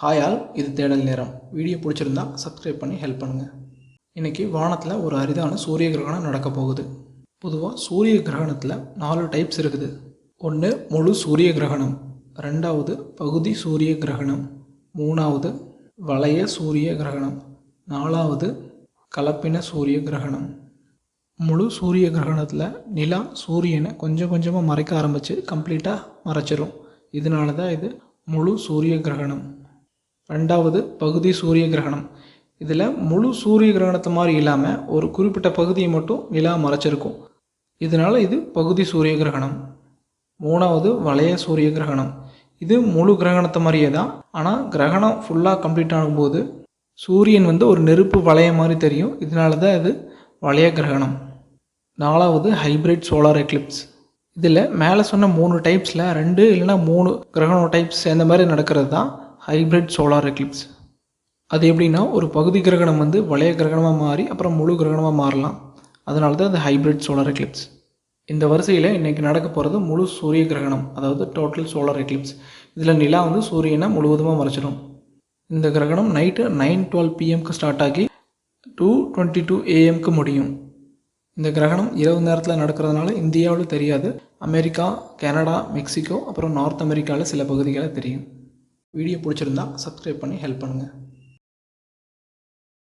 ஹாயால் இது தேடல் நேரம். வீடியோ பிடிச்சிருந்தா சப்ஸ்கிரைப் பண்ணி ஹெல்ப் பண்ணுங்கள் இன்றைக்கி வானத்தில் ஒரு அரிதான சூரிய கிரகணம் நடக்க போகுது. பொதுவாக சூரிய கிரகணத்தில் நாலு டைப்ஸ் இருக்குது. ஒன்று முழு சூரிய கிரகணம் ரெண்டாவது பகுதி சூரிய கிரகணம் மூணாவது வளைய சூரிய கிரகணம் நாலாவது கலப்பின சூரிய கிரகணம். முழு சூரிய கிரகணத்தில் நிலா சூரியனை கொஞ்சம் கொஞ்சமாக மறைக்க ஆரம்பித்து கம்ப்ளீட்டாக மறைச்சிரும். இதனால தான் இது முழு சூரிய கிரகணம். ரெண்டாவது பகுதி சூரிய கிரகணம். இதில் முழு சூரிய கிரகணத்தை மாதிரி இல்லாமல் ஒரு குறிப்பிட்ட பகுதியை மட்டும் நிலா மறைச்சிருக்கும். இதனால் இது பகுதி சூரிய கிரகணம். மூணாவது வளைய சூரிய கிரகணம். இது முழு கிரகணத்தை மாதிரியே தான். ஆனால் கிரகணம் ஃபுல்லாக கம்ப்ளீட் ஆகும்போது சூரியன் வந்து ஒரு நெருப்பு வளைய மாதிரி தெரியும். இதனால தான் இது வளைய கிரகணம். நாலாவது ஹைப்ரிட் சோலார் எக்லிப்ஸ் இதில் மேலே சொன்ன மூணு டைப்ஸில் ரெண்டு இல்லைன்னா மூணு கிரகணம் டைப்ஸ் சேர்ந்த மாதிரி நடக்கிறது தான் ஹைப்ரிட் சோலார் எக்லிப்ஸ் அது எப்படின்னா ஒரு பகுதி கிரகணம் வந்து வளைய கிரகணமாக மாறி அப்புறம் முழு கிரகணமாக மாறலாம். அதனால தான் அது ஹைப்ரிட் சோலார் எக்லிப்ஸ் இந்த வரிசையில் இன்றைக்கி நடக்க போகிறது முழு சூரிய கிரகணம் அதாவது டோட்டல் சோலார் எக்லிப்ஸ் இதில் நிலா வந்து சூரியனை முழுவதுமாக மறைச்சிடும். இந்த கிரகணம் நைட்டு நைன் டுவெல் பிஎம்க்கு ஸ்டார்ட் ஆகி டூ டுவெண்ட்டி டூ ஏஎம்க்கு முடியும். இந்த கிரகணம் இரவு நேரத்தில் நடக்கிறதுனால இந்தியாவில் தெரியாது. அமெரிக்கா கனடா மெக்சிகோ அப்புறம் நார்த் அமெரிக்காவில் சில பகுதிகளில் தெரியும். வீடியோ பிடிச்சிருந்தா சப்ஸ்கிரைப் பண்ணி ஹெல்ப் பண்ணுங்கள்